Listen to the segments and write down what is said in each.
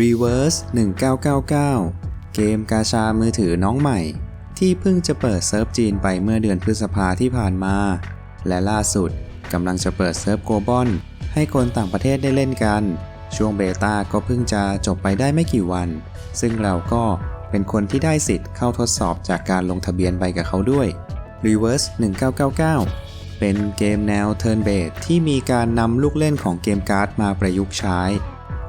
Reverse 1999 เกมกาชามือถือน้องใหม่ ที่เพิ่งจะเปิดเซิร์ฟจีนไปเมื่อเดือนพฤษภาที่ผ่านมา และล่าสุดกำลังจะเปิดเซิร์ฟโกลบอลให้คนต่างประเทศได้เล่นกัน ช่วงเบต้าก็เพิ่งจะจบไปได้ไม่กี่วัน ซึ่งเราก็เป็นคนที่ได้สิทธิ์เข้าทดสอบจากการลงทะเบียนไปกับเขาด้วย Reverse 1999 เป็นเกมแนว Turn Based ที่มีการนำลูกเล่นของเกมการ์ดมาประยุกต์ใช้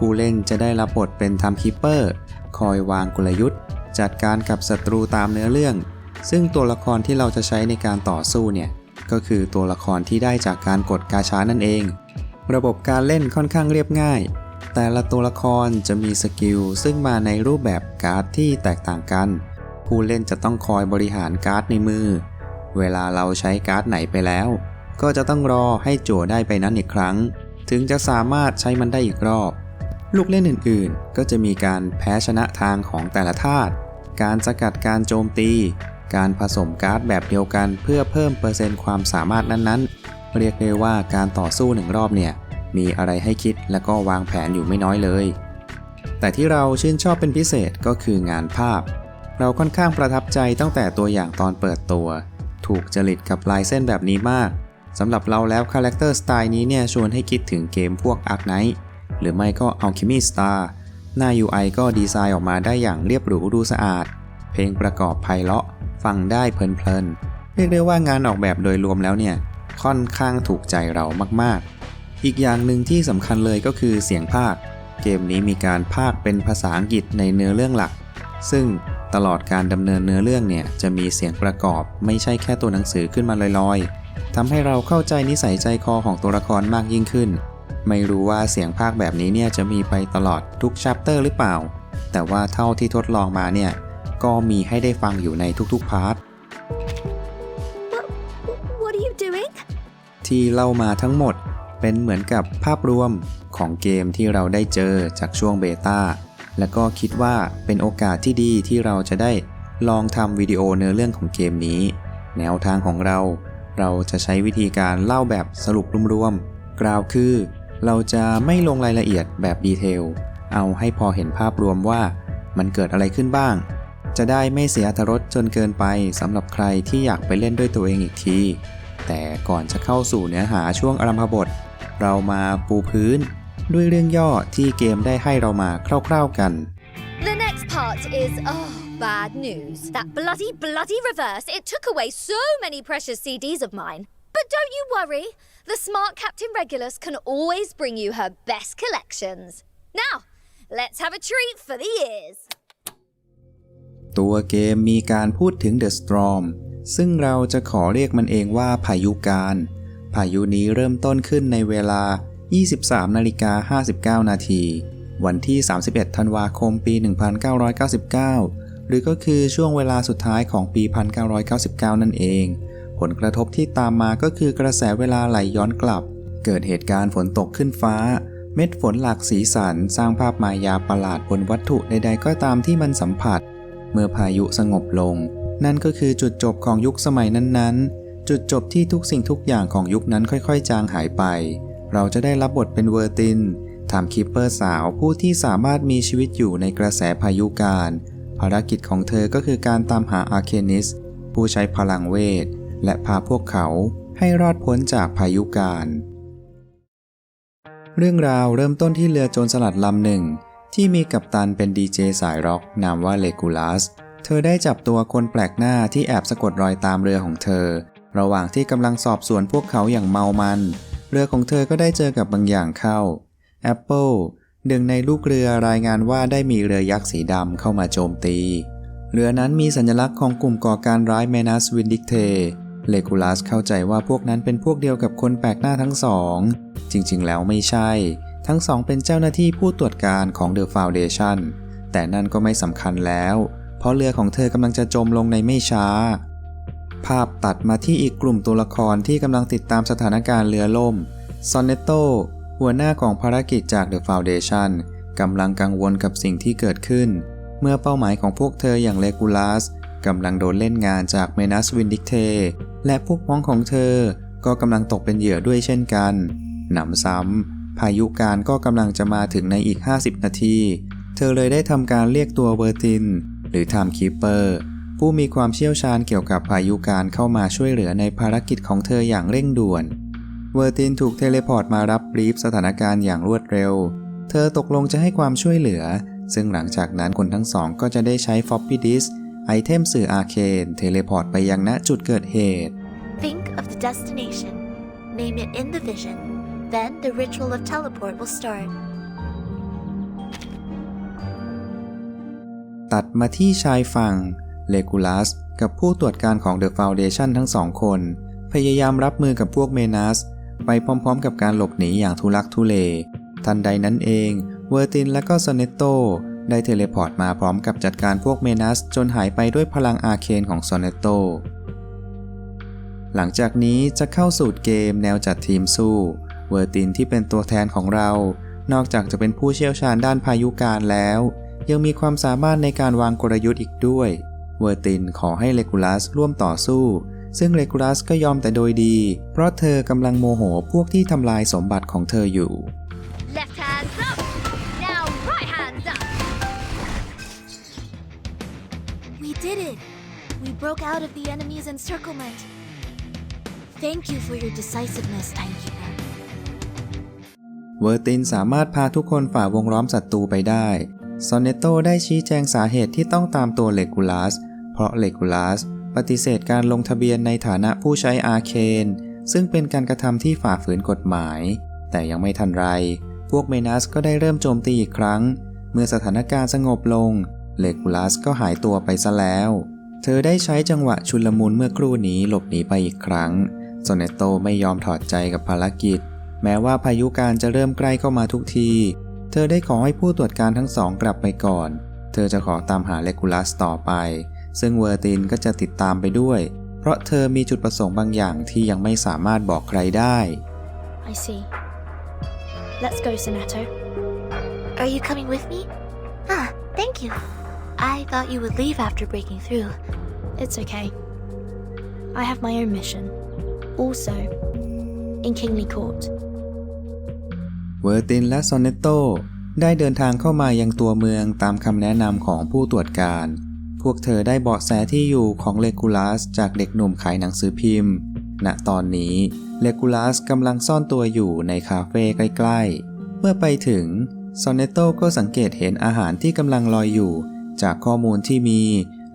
ผู้เล่นจะได้รับบทเป็นทำคิปเปอร์ คอยวางกลยุทธ์ จัดการกับศัตรูตามเนื้อเรื่อง ซึ่งตัวละครที่เราจะใช้ในการต่อสู้เนี่ย ก็คือตัวละครที่ได้จากการกดกาชานั่นเอง ระบบการเล่นค่อนข้างเรียบง่าย แต่ละตัวละครจะมีสกิลซึ่งมาในรูปแบบการ์ดที่แตกต่างกัน ผู้เล่นจะต้องคอยบริหารการ์ดในมือ เวลาเราใช้การ์ดไหนไปแล้ว ก็จะต้องรอให้จั่วได้ไปนั้นอีกครั้งถึงจะสามารถใช้มันได้อีกรอบ ลูกเล่นอื่นๆ ก็จะมีการแพ้ชนะทางของแต่ละธาตุการสกัดการโจมตี การผสมการ์ดแบบเดียวกันเพื่อเพิ่มเปอร์เซ็นต์ความสามารถนั้นๆ เรียกได้ว่าการต่อสู้หนึ่งรอบเนี่ย มีอะไรให้คิดและก็วางแผนอยู่ไม่น้อยเลย แต่ที่เราชื่นชอบเป็นพิเศษก็คืองานภาพ เราค่อนข้างประทับใจตั้งแต่ตัวอย่างตอนเปิดตัว ถูกจริตกับลายเส้นแบบนี้มากสำหรับเราแล้วคาแรคเตอร์สไตล์นี้เนี่ยชวนให้คิดถึงเกมพวก Ark Knight หรือไม่ก็ Alchemy Star หน้า UI ก็ดีไซน์ออกมาได้อย่างเรียบหรูดูสะอาด เพลงประกอบไพเราะ ฟังได้เพลินๆ เรียกได้ว่างานออกแบบโดยรวมแล้วเนี่ย ค่อนข้างถูกใจเรามากๆ อีกอย่างหนึ่งที่สำคัญเลยก็คือเสียงภาค เกมนี้มีการภาคเป็นภาษาอังกฤษในเนื้อเรื่องหลัก ซึ่งตลอดการดำเนินเนื้อเรื่องเนี่ยจะมีเสียงประกอบ ไม่ใช่แค่ตัวหนังสือขึ้นมาลอยๆทำให้เราเข้าใจนิสัยใจคอของตัวละครมากยิ่งขึ้น ไม่รู้ว่าเสียงภาคแบบนี้เนี่ยจะมีไปตลอดทุกชัปเตอร์หรือเปล่า แต่ว่าเท่าที่ทดลองมาเนี่ย ก็มีให้ได้ฟังอยู่ในทุกๆพาร์ท What, what are you doing? ที่เล่ามาทั้งหมดเป็นเหมือนกับภาพรวมของเกมที่เราได้เจอจากช่วงเบต้า และก็คิดว่าเป็นโอกาสที่ดีที่เราจะได้ลองทำวิดีโอเนื้อเรื่องของเกมนี้ แนวทางของเรา เราจะใช้วิธีการเล่าแบบสรุปรวมๆกล่าวคือ เราจะไม่ลงรายละเอียดแบบดีเทล เอาให้พอเห็นภาพรวมว่ามันเกิดอะไรขึ้นบ้าง จะได้ไม่เสียอรรถรสจนเกินไปสำหรับใครที่อยากไปเล่นด้วยตัวเองอีกที แต่ก่อนจะเข้าสู่เนื้อหาช่วงอารัมพบท เรามาปูพื้น ด้วยเรื่องย่อที่เกมได้ให้เรามาคร่าวๆกัน The next part is oh, bad news. That bloody, bloody reverse. It took away so many precious CDs of mine. But don't you worry. The smart Captain Regulus can always bring you her best collections. Now, let's have a treat for the ears. ตัวเกมมีการพูดถึง The Storm ซึ่งเราจะขอเรียกมันเองว่าพายุการ พายุนี้เริ่มต้นขึ้นในเวลา 23 นาฬิกา 59 นาที วันที่ 31 ธันวาคม ปี 1999 หรือก็คือช่วงเวลาสุดท้ายของปี 1999 นั่นเอง ผลกระทบที่ตามมาก็คือกระแสเวลาไหลย้อนกลับ เกิดเหตุการณ์ฝนตกขึ้นฟ้า เม็ดฝนหลากสีสัน สร้างภาพมายาประหลาดบนวัตถุใดๆก็ตามที่มันสัมผัส เมื่อพายุสงบลง นั่นก็คือจุดจบของยุคสมัยนั้นๆ จุดจบที่ทุกสิ่งทุกอย่างของยุคนั้นค่อยๆ จางหายไป เราจะได้รับบทเป็นเวอร์ตินทำคิปเปอร์สาวผู้ที่สามารถมีชีวิตอยู่ในกระแสพายุการ ภารกิจของเธอก็คือการตามหาอาร์เคนิสผู้ใช้พลังเวท และพาพวกเขาให้รอดพ้นจากพายุการ เรื่องราวเริ่มต้นที่เรือโจรสลัดลำหนึ่ง ที่มีกัปตันเป็นดีเจสายร็อกนามว่าเลกูลัส เธอได้จับตัวคนแปลกหน้าที่แอบสะกดรอยตามเรือของเธอ ระหว่างที่กำลังสอบสวนพวกเขาอย่างเมามัน เรือของเธอก็ได้เจอกับบางอย่างเข้า Apple หนึ่งในลูกเรือรายงานว่าได้มีเรือยักษ์สีดำเข้ามาโจมตี เรือนั้นมีสัญลักษณ์ของกลุ่มก่อการร้ายเมนัสวินดิกเท เลกูลัสเข้าใจว่าพวกนั้นเป็นพวกเดียวกับคนแปลกหน้าทั้งสอง จริงๆ แล้วไม่ใช่ ทั้งสองเป็นเจ้าหน้าที่ผู้ตรวจการของ The Foundation แต่นั่นก็ไม่สำคัญแล้ว เพราะเรือของเธอกำลังจะจมลงในไม่ช้า ภาพตัดมาที่อีกกลุ่มตัวละครที่กำลังติดตามสถานการณ์เรือล่ม ซอนเนตโตหัวหน้าของภารกิจจาก The Foundation กำลังกังวลกับสิ่งที่เกิดขึ้น เมื่อเป้าหมายของพวกเธออย่างเลกูลัสกำลังโดนเล่นงานจากเมนัสวินดิกเท และพวกพ้องของเธอก็กำลังตกเป็นเหยื่อด้วยเช่นกันหนำซ้ำพายุการก็กำลังจะมาถึงในอีก 50 นาที เธอเลยได้ทำการเรียกตัวเวอร์ติน หรือไทม์คีเปอร์ผู้มีความเชี่ยวชาญเกี่ยวกับพายุการเข้ามาช่วยเหลือในภารกิจของเธออย่างเร่งด่วน เวอร์ตินถูกเทเลพอร์ตมารับบรีฟสถานการณ์อย่างรวดเร็ว เธอตกลงจะให้ความช่วยเหลือ ซึ่งหลังจากนั้นคนทั้งสองก็จะได้ใช้ฟอปปี้ดิส ไอเทมสื่ออาเคนเทเลพอร์ตไปยังณจุดเกิดเหตุ Think of the destination, name it in the vision, then the ritual of teleport will start. ตัดมาที่ชายฝั่งเลกูลัสกับผู้ตรวจการของเดอะฟ u วเดชันทั้งสองคน พยายามรับมือกับพวกเมนัส ไปพร้อมๆกับการหลบหนีอย่างทุลักทุเล ทันใดนั้นเอง เวอร์ตินและก็ซอนเนตโต ได้เทเลพอร์ตมาพร้อมกับจัดการพวกเมนัสจนหายไปด้วยพลังอาเคนของซอนเนโต หลังจากนี้จะเข้าสู่เกมแนวจัดทีมสู้ เวอร์ตินที่เป็นตัวแทนของเรา นอกจากจะเป็นผู้เชี่ยวชาญด้านพายุการแล้ว ยังมีความสามารถในการวางกลยุทธ์อีกด้วย เวอร์ตินขอให้เลกูลัสร่วมต่อสู้ ซึ่งเลกูลัสก็ยอมแต่โดยดี เพราะเธอกำลังโมโหพวกที่ทำลายสมบัติของเธออยู่ did it! We broke out of the enemy's encirclement. Thank you for your decisiveness, Timekeeper. เวอร์ตินสามารถพาทุกคนฝ่าวงล้อมศัตรูไปได้ ซอนเนโตได้ชี้แจงสาเหตุที่ต้องตามตัวเลกูลัส เพราะเลกูลัสปฏิเสธการลงทะเบียนในฐานะผู้ใช้อาเคน ซึ่งเป็นการกระทำที่ฝ่าฝืนกฎหมาย แต่ยังไม่ทันไร พวกเมนัสก็ได้เริ่มโจมตีอีกครั้ง เมื่อสถานการณ์สงบลง เลกูลัสก็หายตัวไปซะแล้ว เธอได้ใช้จังหวะชุลมุนเมื่อครู่นี้หลบหนีไปอีกครั้งโซเนโตไม่ยอมถอดใจกับภารกิจ แม้ว่าพายุการจะเริ่มใกล้เข้ามาทุกที เธอได้ขอให้ผู้ตรวจการทั้งสองกลับไปก่อน เธอจะขอตามหาเลกูลัสต่อไป ซึ่งเวอร์ตินก็จะติดตามไปด้วย เพราะเธอมีจุดประสงค์บางอย่างที่ยังไม่สามารถบอกใครได้ I see. Let's go, Sonato. Are you coming with me? Ah, thank you. I thought you would leave after breaking through. It's okay. I have my own mission. Also, in Kingly Court. เวอร์ตินและซอนเนตโตได้เดินทางเข้ามายังตัวเมืองตามคำแนะนำของผู้ตรวจการ พวกเธอได้เบาะแสที่อยู่ของเลกูลัสจากเด็กหนุ่มขายหนังสือพิมพ์ ณ ตอนนี้เลกูลัสกำลังซ่อนตัวอยู่ในคาเฟ่ใกล้ ๆ เมื่อไปถึงซอนเนตโตก็สังเกตเห็นอาหารที่กำลังลอยอยู่ จากข้อมูลที่มี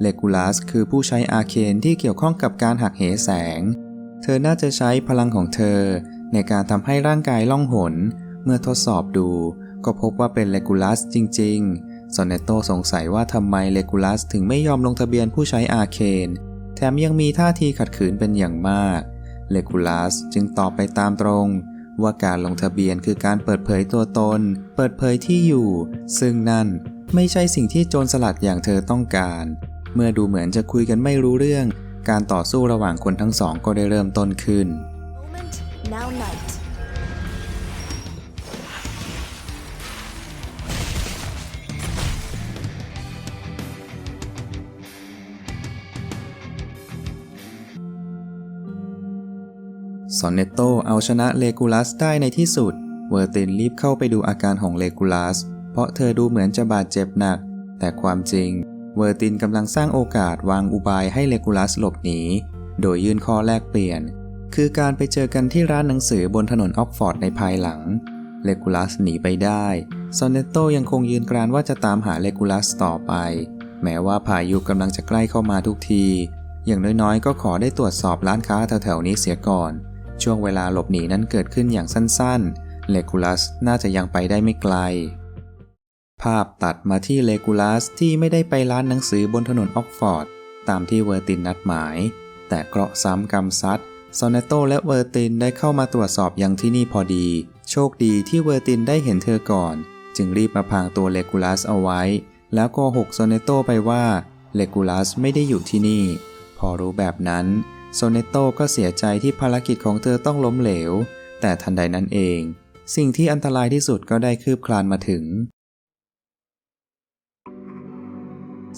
เลกูลัสคือผู้ใช้อาเคนที่เกี่ยวข้องกับการหักเหแสง เธอน่าจะใช้พลังของเธอ ในการทำให้ร่างกายล่องหน เมื่อทดสอบดู ก็พบว่าเป็นเลกูลัสจริง ๆ ซอนเนโตสงสัยว่าทำไมเลกูลัสถึงไม่ยอมลงทะเบียนผู้ใช้อาเคนแถมยังมีท่าทีขัดขืนเป็นอย่างมาก เลกูลัสจึงตอบไปตามตรงว่าการลงทะเบียนคือการเปิดเผยตัวตน เปิดเผยที่อยู่ ซึ่งนั่น ไม่ใช่สิ่งที่โจรสลัดอย่างเธอต้องการ เมื่อดูเหมือนจะคุยกันไม่รู้เรื่อง การต่อสู้ระหว่างคนทั้งสองก็ได้เริ่มต้นขึ้น Moment, now night. ซอนเนตโตเอาชนะเลกูลัสได้ในที่สุด เวอร์ตินรีบเข้าไปดูอาการของเลกูลัสเพ ราะเธอดูเหมือนจะบาดเจ็บหนัก แต่ความจริง เวอร์ตินกำลังสร้างโอกาสวางอุบายให้เลกูลัสหลบหนี โดยยื่นข้อแลกเปลี่ยน คือการไปเจอกันที่ร้านหนังสือบนถนนออกฟอร์ดในภายหลัง เลกูลัสหนีไปได้ซอนเนตโตยังคงยืนกรานว่าจะตามหาเลกูลัสต่อไป แม้ว่าพายุกำลังจะใกล้เข้ามาทุกที อย่างน้อยๆ ก็ขอได้ตรวจสอบร้านค้าแถวๆนี้เสียก่อน ช่วงเวลาหลบหนีนั้นเกิดขึ้นอย่างสั้นๆ เลกูลัสน่าจะยังไปได้ไม่ไกล ภาพตัดมาที่เลกูลัสที่ไม่ได้ไปร้านหนังสือบนถนนออกฟอร์ด ตามที่เวอร์ตินนัดหมาย แต่เคราะห์ซ้ำกรรมซัดซอนเนโตและเวอร์ตินได้เข้ามาตรวจสอบยังที่นี่พอดี โชคดีที่เวอร์ตินได้เห็นเธอก่อน จึงรีบมาพางตัวเลกูลัสเอาไว้ แล้วโกหกซอนเนโตไปว่าเลกูลัสไม่ได้อยู่ที่นี่ พอรู้แบบนั้นโซเนโตก็เสียใจที่ภารกิจของเธอต้องล้มเหลว แต่ทันใดนั้นเอง สิ่งที่อันตรายที่สุดก็ได้คืบคลานมาถึง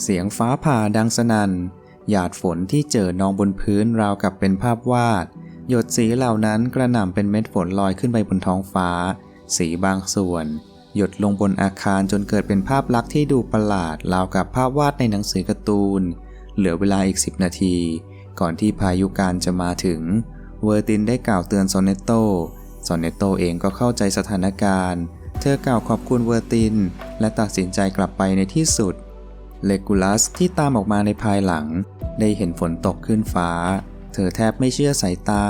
เสียงฟ้าผ่าดังสนัน่น หยาดฝนที่เจอนองบนพื้นราวกับเป็นภาพวาด หยดสีเหล่านั้นกระหน่ำเป็นเม็ดฝนลอยขึ้นไปบนท้องฟ้า สีบางส่วน หยดลงบนอาคารจนเกิดเป็นภาพลักษณ์ที่ดูประหลาดราวกับภาพวาดในหนังสือการ์ตูน เหลือเวลาอีก 10 นาที ก่อนที่พายุการจะมาถึง เวอร์ตินได้กล่าวเตือนซอนเนตโตซอนเนตโตเองก็เข้าใจสถานการณ์ เธอกล่าวขอบคุณเวอร์ติน และตัดสินใจกลับไปในที่สุด เลกูลัสที่ตามออกมาในภายหลัง ได้เห็นฝนตกขึ้นฟ้า เธอแทบไม่เชื่อสายตา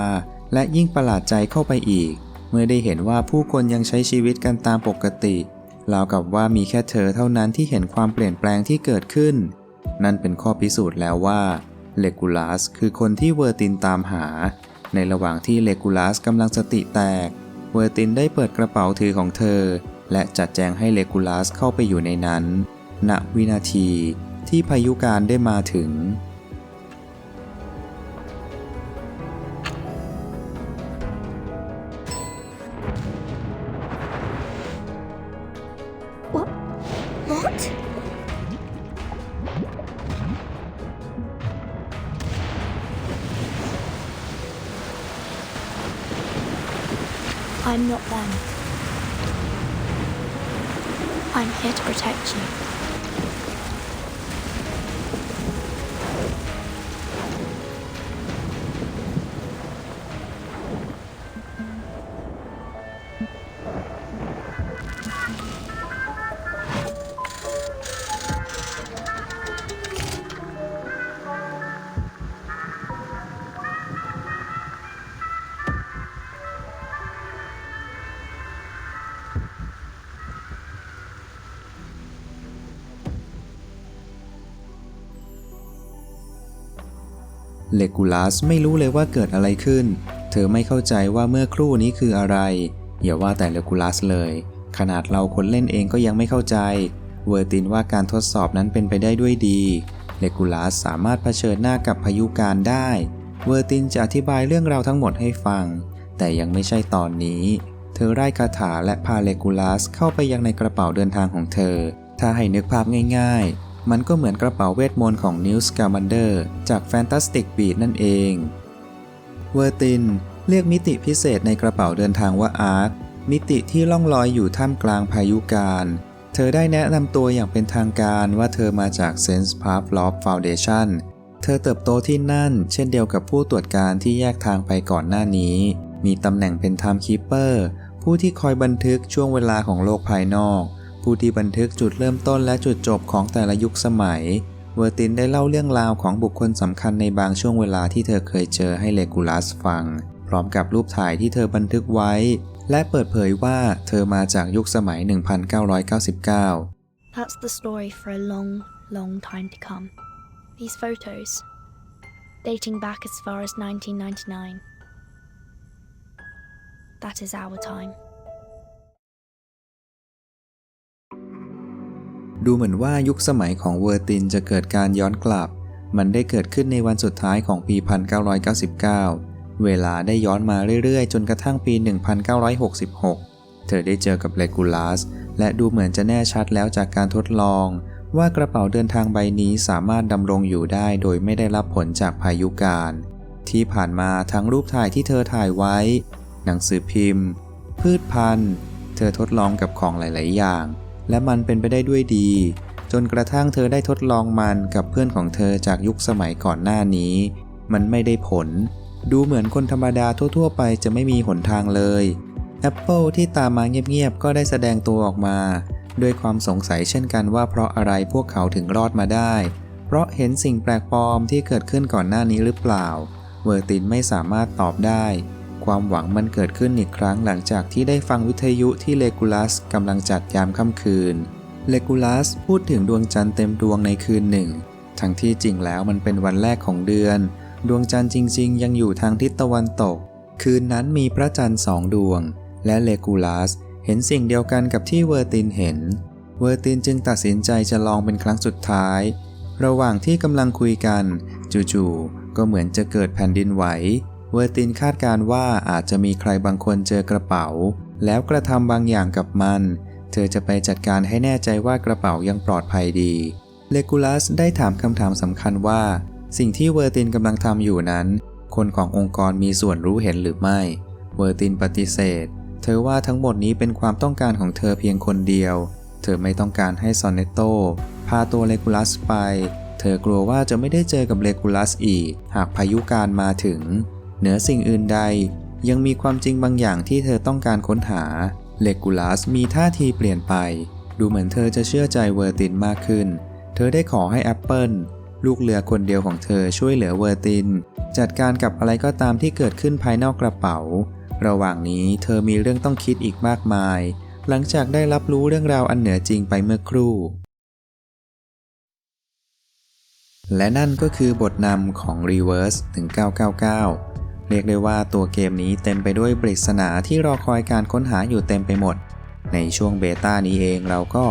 และยิ่งประหลาดใจเข้าไปอีก เมื่อได้เห็นว่าผู้คนยังใช้ชีวิตกันตามปกติราวกับว่ามีแค่เธอเท่านั้นที่เห็นความเปลี่ยนแปลงที่เกิดขึ้น นั่นเป็นข้อพิสูจน์แล้วว่าเลกูลัสคือคนที่เวอร์ตินตามหา ในระหว่างที่เลกูลัสกำลังสติแตก เวอร์ตินได้เปิดกระเป๋าถือของเธอ และจัดแจงให้เลกูลัสเข้าไปอยู่ในนั้น ณวินาทีที่พายุการได้มาถึง เลกูลัสไม่รู้เลยว่าเกิดอะไรขึ้น เธอไม่เข้าใจว่าเมื่อครู่นี้คืออะไร อย่าว่าแต่เลกูลัสเลย ขนาดเราคนเล่นเองก็ยังไม่เข้าใจ เวอร์ตินว่าการทดสอบนั้นเป็นไปได้ด้วยดี เลกูลัสสามารถเผชิญหน้ากับพายุการได้ เวอร์ตินจะอธิบายเรื่องราวทั้งหมดให้ฟัง แต่ยังไม่ใช่ตอนนี้ เธอไร้คาถาและพาเลกูลัสเข้าไปยังในกระเป๋าเดินทางของเธอ ถ้าให้นึกภาพง่ายๆ มันก็เหมือนกระเป๋าเวทมนต์ของนิวส์กามันเดอร์จาก Fantastic Beasts นั่นเอง เวอร์ตินเรียกมิติพิเศษในกระเป๋าเดินทางว่าอาร์คมิติที่ล่องลอยอยู่ท่ามกลางพายุการ เธอได้แนะนำตัวอย่างเป็นทางการว่าเธอมาจาก Sense Path Loft Foundation เธอเติบโตที่นั่น เช่นเดียวกับผู้ตรวจการที่แยกทางไปก่อนหน้านี้ มีตำแหน่งเป็น Timekeeper ผู้ที่คอยบันทึกช่วงเวลาของโลกภายนอก ผู้ที่บันทึกจุดเริ่มต้นและจุดจบของแต่ละยุคสมัย เวอร์ตินได้เล่าเรื่องราวของบุคคลสำคัญในบางช่วงเวลาที่เธอเคยเจอให้เลกูลัสฟัง พร้อมกับรูปถ่ายที่เธอบันทึกไว้ และเปิดเผยว่าเธอมาจากยุคสมัย 1999 That's the story for a long, long time to come. These photos, dating back as far as 1999. That is our time. ดูเหมือนว่ายุคสมัยของเวอร์ตินจะเกิดการย้อนกลับ มันได้เกิดขึ้นในวันสุดท้ายของปี 1999 เวลาได้ย้อนมาเรื่อยๆ จนกระทั่งปี 1966 เธอได้เจอกับเลกูลัส และดูเหมือนจะแน่ชัดแล้วจากการทดลอง ว่ากระเป๋าเดินทางใบนี้สามารถดำรงอยู่ได้โดยไม่ได้รับผลจากพายุการ ที่ผ่านมาทั้งรูปถ่ายที่เธอถ่ายไว้ หนังสือพิมพ์ พืชพันธุ์ เธอทดลองกับของหลาย ๆ อย่าง และมันเป็นไปได้ด้วยดี จนกระทั่งเธอได้ทดลองมันกับเพื่อนของเธอจากยุคสมัยก่อนหน้านี้ มันไม่ได้ผล ดูเหมือนคนธรรมดาทั่ว ๆ ไปจะไม่มีหนทางเลย Apple ที่ตามมาเงียบๆก็ได้แสดงตัวออกมา ด้วยความสงสัยเช่นกันว่าเพราะอะไรพวกเขาถึงรอดมาได้ เพราะเห็นสิ่งแปลกปลอมที่เกิดขึ้นก่อนหน้านี้หรือเปล่า เวอร์ตินไม่สามารถตอบได้ ความหวังมันเกิดขึ้นอีกครั้งหลังจากที่ได้ฟังวิทยุที่เลกูลัสกำลังจัดยามค่ำคืน เลกูลัสพูดถึงดวงจันทร์เต็มดวงในคืนหนึ่ง ทั้งที่จริงแล้วมันเป็นวันแรกของเดือน ดวงจันทร์จริง ๆ ยังอยู่ทางทิศตะวันตก คืนนั้นมีพระจันทร์สองดวง และเลกูลัสเห็นสิ่งเดียวกันกับที่เวอร์ตินเห็น เวอร์ตินจึงตัดสินใจจะลองเป็นครั้งสุดท้าย ระหว่างที่กำลังคุยกัน จู่ๆก็เหมือนจะเกิดแผ่นดินไหว เวอร์ตินคาดการ์ว่าอาจจะมีใครบางคนเจอกระเป๋า แล้วกระทำบางอย่างกับมัน เธอจะไปจัดการให้แน่ใจว่ากระเป๋ายังปลอดภัยดี เลกูลัสได้ถามคำถามสำคัญว่า สิ่งที่เวอร์ตินกำลังทำอยู่นั้น คนขององค์กรมีส่วนรู้เห็นหรือไม่ เวอร์ตินปฏิเสธ เธอว่าทั้งหมดนี้เป็นความต้องการของเธอเพียงคนเดียว เธอไม่ต้องการให้ซอนเนตโตพาตัวเลกูลัสไป เธอกลัวว่าจะไม่ได้เจอกับเลกูลัสอีก หากพายุการมาถึง เหนือสิ่งอื่นใด ยังมีความจริงบางอย่างที่เธอต้องการค้นหา เลกูลัสมีท่าทีเปลี่ยนไป ดูเหมือนเธอจะเชื่อใจเวอร์ตินมากขึ้น เธอได้ขอให้แอปเปิลลูกเรือคนเดียวของเธอช่วยเหลือเวอร์ติน จัดการกับอะไรก็ตามที่เกิดขึ้นภายนอกกระเป๋า ระหว่างนี้เธอมีเรื่องต้องคิดอีกมากมาย หลังจากได้รับรู้เรื่องราวอันเหนือจริงไปเมื่อครู่ และนั่นก็คือบทนำของ Reverse 1999 เรียกได้ว่าตัวเกมนี้เต็มไปด้วยปริศนาที่รอคอยการค้นหาอยู่เต็มไปหมด ในช่วงเบต้านี้เองเราก็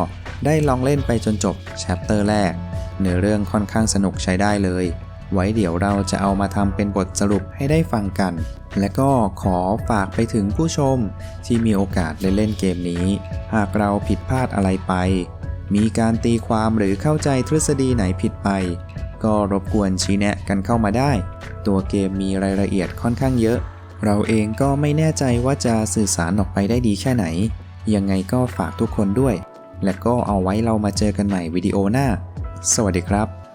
ได้ลองเล่นไปจนจบแชปเตอร์แรก เนื้อเรื่องค่อนข้างสนุกใช้ได้เลย ไว้เดี๋ยวเราจะเอามาทำเป็นบทสรุปให้ได้ฟังกัน และก็ขอฝากไปถึงผู้ชมที่มีโอกาสได้เล่นเกมนี้ หากเราผิดพลาดอะไรไป มีการตีความหรือเข้าใจทฤษฎีไหนผิดไป ก็รบกวนชี้แนะกันเข้ามาได้ ตัวเกมมีรายละเอียดค่อนข้างเยอะ เราเองก็ไม่แน่ใจว่าจะสื่อสารออกไปได้ดีแค่ไหน ยังไงก็ฝากทุกคนด้วย และก็เอาไว้เรามาเจอกันใหม่วิดีโอหน้า สวัสดีครับ